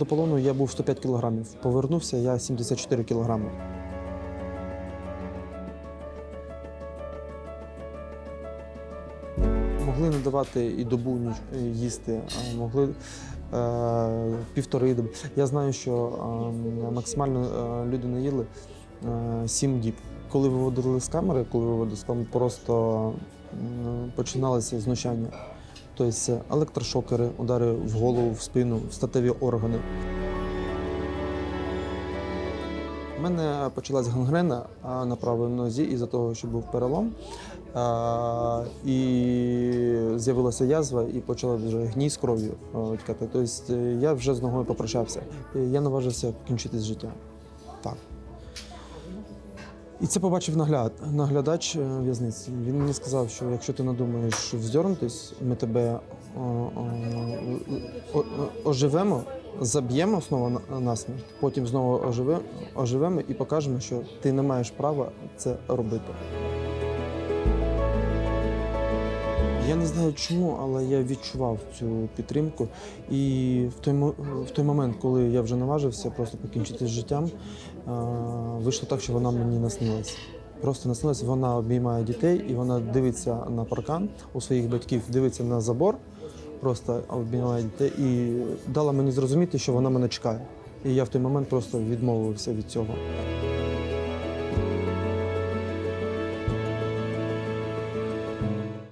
До полону я був 105 кілограмів. Повернувся я 74 кілограми. Могли не давати і добу е, їсти, могли е, півтори доби. Я знаю, що е, максимально е, люди не їли е, 7 діб. Коли виводили з камери, коли виводили з камери, просто м, починалося знущання. Тобто електрошокери, удари в голову, в спину, в статеві органи. У мене почалась гангрена на правій нозі із-за того, що був перелом. І з'явилася язва, і почала вже гній з кров'ю тікати. Тобто е, я вже з ногою попрощався. Я наважився кінчити з життя. Так. І це побачив нагляд, наглядач е, в'язниці. Він мені сказав, що якщо ти надумаєш вздьорнутись, ми тебе о, о- оживемо, заб'ємо знову на- насмерть, потім знову оживе, оживемо і покажемо, що ти не маєш права це робити. Я не знаю чому, але я відчував цю підтримку. І в той, в той момент, коли я вже наважився просто покінчити з життям, вийшло так, що вона мені наснилась. Просто наснилась, вона обіймає дітей і вона дивиться на паркан у своїх батьків, дивиться на забор, просто обіймає дітей і дала мені зрозуміти, що вона мене чекає. І я в той момент просто відмовився від цього.